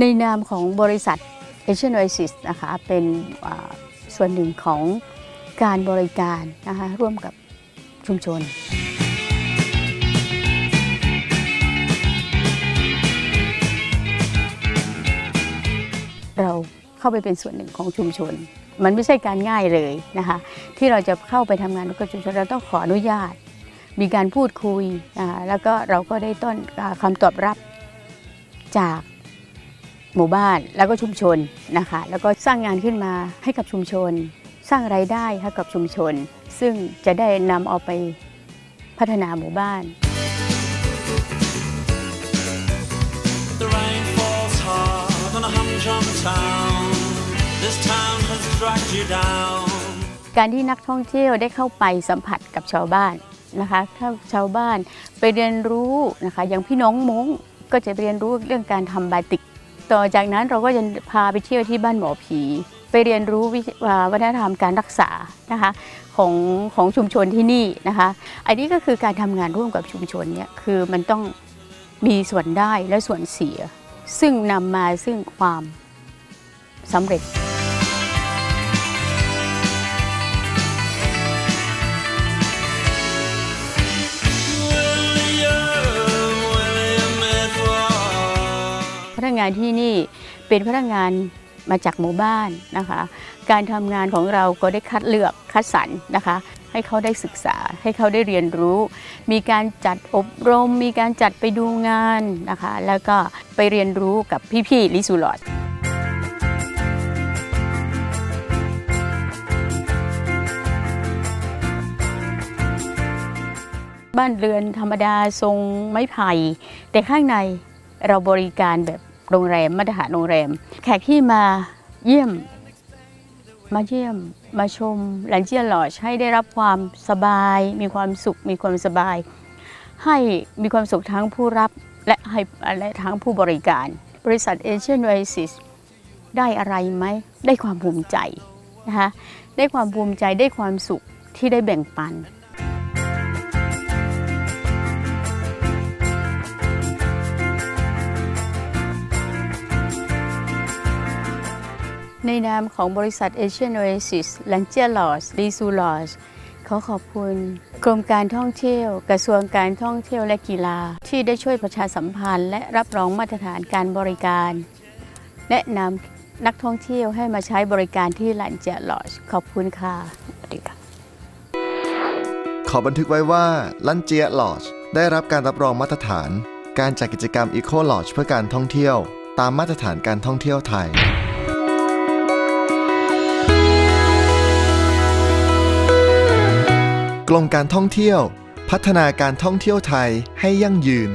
ในนามของบริษัท Asian Oasis นะคะเป็นส่วนหนึ่งของการบริการนะคะร่วมกับชุมชนเราเข้าไปเป็นส่วนหนึ่งของชุมชน มันไม่ใช่การง่ายเลยนะคะที่เราจะเข้าไปทำงานกับชุมชนเราต้องขออนุญาต มีการพูดคุยแล้วก็เราก็ได้ต้นอ่าคำตอบรับจาก หมู่บ้านแล้วก็ชุมชนนะคะแล้วก็สร้างงานขึ้นมาให้กับชุมชน สร้างรายได้ให้กับชุมชน ซึ่งจะได้นำเอาไปพัฒนาหมู่บ้าน The rain falls hard on a humdrum town. This town has dragged you down. การที่นักท่องเที่ยวได้เข้าไปสัมผัสกับชาวบ้านนะคะถ้าชาวบ้านไปเรียนรู้นะคะอย่างพี่น้องมงก็จะเรียนรู้เรื่องการทำบาติก ต่อจากนั้นเราก็จะพาไปเที่ยวที่บ้านหมอผี ไปเรียนรู้วิวัฒนธรรมการรักษานะคะของของชุมชนที่นี่นะคะ อันนี้ก็คือการทำงานร่วมกับชุมชนเนี่ยคือมันต้องมีส่วนได้และส่วนเสีย ซึ่งนำมาซึ่งความสำเร็จ นักงานที่นี่เป็นพนักงานมาจากหมู่บ้านนะคะ การทำงานของเราก็ได้คัดเลือกคัดสรรนะคะ ให้เขาได้ศึกษา ให้เขาได้เรียนรู้ มีการจัดอบรม มีการจัดไปดูงานนะคะ แล้วก็ไปเรียนรู้กับพี่ๆลิซูลอดบ้านเรือนธรรมดาทรงไม้ไผ่แต่ข้างในเราบริการแบบ โรงแรมมาตรฐานโรงแรม แขกที่มาเยี่ยม มาเยี่ยม มาชมหลันเจียหลอชให้ได้รับความสบาย มีความสุข มีความสบาย ให้มีความสุขทั้งผู้รับและให้และทั้งผู้บริการ บริษัทเอเชียน o a ซิสได้อะไรไหม ได้ความภูมิใจนะคะได้ความภูมิใจได้ความสุขที่ได้แบ่งปัน ในนามของบริษัท Asian Oasis l a n g e r Lodge r e s o u Lodge ขอขอบคุณกรมการท่องเที่ยว กระทรวงการท่องเที่ยวและกีฬา ที่ได้ช่วยประชาสัมพันธ์ และรับรองมาตรฐานการบริการ แนะนำนักท่องเที่ยวให้มาใช้บริการที่ลันเจ r Lodge ขอบคุณค่ะสวัสดีค่ะขอบันทึกไว้ว่าลันเจียลอจได้รับการรับรองมาตรฐาน การจัดกิจกรรม Eco Lodge เพื่อการท่องเที่ยว ตามมาตรฐานการท่องเที่ยวไทย กรมการท่องเที่ยว พัฒนาการท่องเที่ยวไทยให้ยั่งยืน